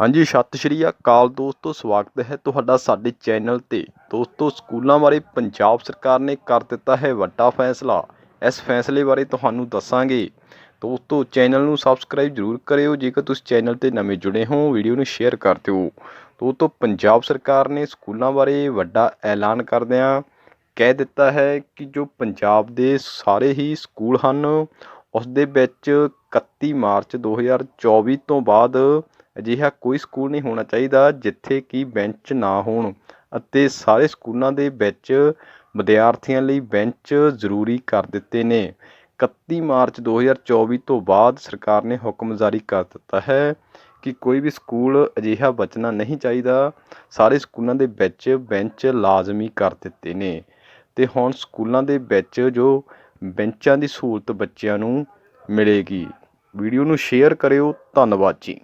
ਹਾਂਜੀ, ਸਤਿ ਸ਼੍ਰੀ ਅਕਾਲ ਦੋਸਤੋ, ਸਵਾਗਤ ਹੈ ਤੁਹਾਡਾ ਸਾਡੇ ਚੈਨਲ ਤੇ। ਦੋਸਤੋ, ਸਕੂਲਾਂ ਬਾਰੇ ਪੰਜਾਬ ਸਰਕਾਰ ਨੇ ਕਰ ਦਿੱਤਾ ਹੈ ਵੱਡਾ ਫੈਸਲਾ। ਇਸ ਫੈਸਲੇ ਬਾਰੇ ਤੁਹਾਨੂੰ ਦੱਸਾਂਗੇ। ਦੋਸਤੋ, ਚੈਨਲ ਨੂੰ ਸਬਸਕ੍ਰਾਈਬ ਜ਼ਰੂਰ ਕਰਿਓ, ਜੇਕਰ ਤੁਸੀਂ ਚੈਨਲ ਤੇ ਨਵੇਂ ਜੁੜੇ ਹੋ, ਵੀਡੀਓ ਨੂੰ ਸ਼ੇਅਰ ਕਰ ਦਿਓ। ਦੋਸਤੋ, ਪੰਜਾਬ ਸਰਕਾਰ ਨੇ ਸਕੂਲਾਂ ਬਾਰੇ ਵੱਡਾ ਐਲਾਨ ਕਰਦਿਆਂ ਕਹਿ ਦਿੱਤਾ ਹੈ ਕਿ ਜੋ ਪੰਜਾਬ ਦੇ ਸਾਰੇ ਹੀ ਸਕੂਲ ਹਨ ਉਸ ਦੇ ਵਿੱਚ 31 ਮਾਰਚ 2024 ਤੋਂ ਬਾਅਦ ਅਜਿਹਾ ਕੋਈ ਸਕੂਲ ਨਹੀਂ ਹੋਣਾ ਚਾਹੀਦਾ ਜਿੱਥੇ ਕਿ ਬੈਂਚ ਨਾ ਹੋਣ ਅਤੇ ਸਾਰੇ ਸਕੂਲਾਂ ਦੇ ਵਿੱਚ ਵਿਦਿਆਰਥੀਆਂ ਲਈ ਬੈਂਚ ਜ਼ਰੂਰੀ ਕਰ ਦਿੱਤੇ ਨੇ। 31 ਮਾਰਚ 2024 ਤੋਂ ਬਾਅਦ ਸਰਕਾਰ ਨੇ ਹੁਕਮ ਜਾਰੀ ਕਰ ਦਿੱਤਾ ਹੈ ਕਿ ਕੋਈ ਵੀ ਸਕੂਲ ਅਜਿਹਾ ਬਚਣਾ ਨਹੀਂ ਚਾਹੀਦਾ। ਸਾਰੇ ਸਕੂਲਾਂ ਦੇ ਵਿੱਚ ਬੈਂਚ ਲਾਜ਼ਮੀ ਕਰ ਦਿੱਤੇ ਨੇ ਅਤੇ ਹੁਣ ਸਕੂਲਾਂ ਦੇ ਵਿੱਚ ਜੋ ਬੈਂਚਾਂ ਦੀ ਸਹੂਲਤ ਬੱਚਿਆਂ ਨੂੰ ਮਿਲੇਗੀ। ਵੀਡੀਓ ਨੂੰ ਸ਼ੇਅਰ ਕਰਿਓ। ਧੰਨਵਾਦ ਜੀ।